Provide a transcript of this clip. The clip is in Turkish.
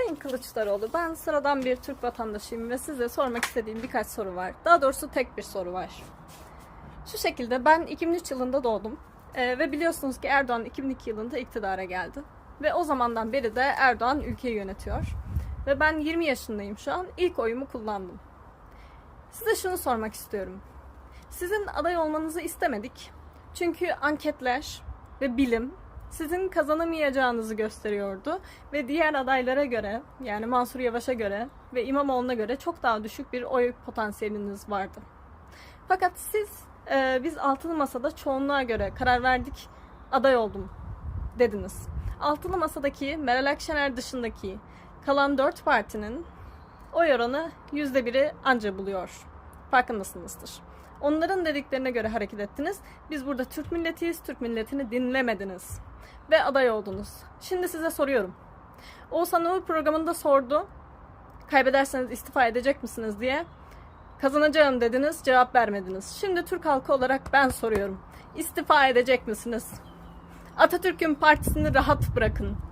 Sayın Kılıçdaroğlu, ben sıradan bir Türk vatandaşıyım ve size sormak istediğim birkaç soru var. Daha doğrusu tek bir soru var. Şu şekilde ben 2003 yılında doğdum Ee, ve biliyorsunuz ki Erdoğan 2002 yılında iktidara geldi. Ve o zamandan beri de Erdoğan ülkeyi yönetiyor. Ve ben 20 yaşındayım şu an. İlk oyumu kullandım. Size şunu sormak istiyorum. Sizin aday olmanızı istemedik. Çünkü anketler ve bilim sizin kazanamayacağınızı gösteriyordu ve diğer adaylara göre yani Mansur Yavaş'a göre ve İmamoğlu'na göre çok daha düşük bir oy potansiyeliniz vardı. Fakat siz e, biz altılı masada çoğunluğa göre karar verdik aday oldum dediniz. Altılı masadaki Meral Akşener dışındaki kalan dört partinin oy oranı yüzde biri anca buluyor. Farkındasınızdır. Onların dediklerine göre hareket ettiniz. Biz burada Türk milletiyiz, Türk milletini dinlemediniz. Ve aday oldunuz. Şimdi size soruyorum. Oğuzhan Uğur programında sordu. Kaybederseniz istifa edecek misiniz diye. Kazanacağım dediniz, cevap vermediniz. Şimdi Türk halkı olarak ben soruyorum. İstifa edecek misiniz? Atatürk'ün partisini rahat bırakın.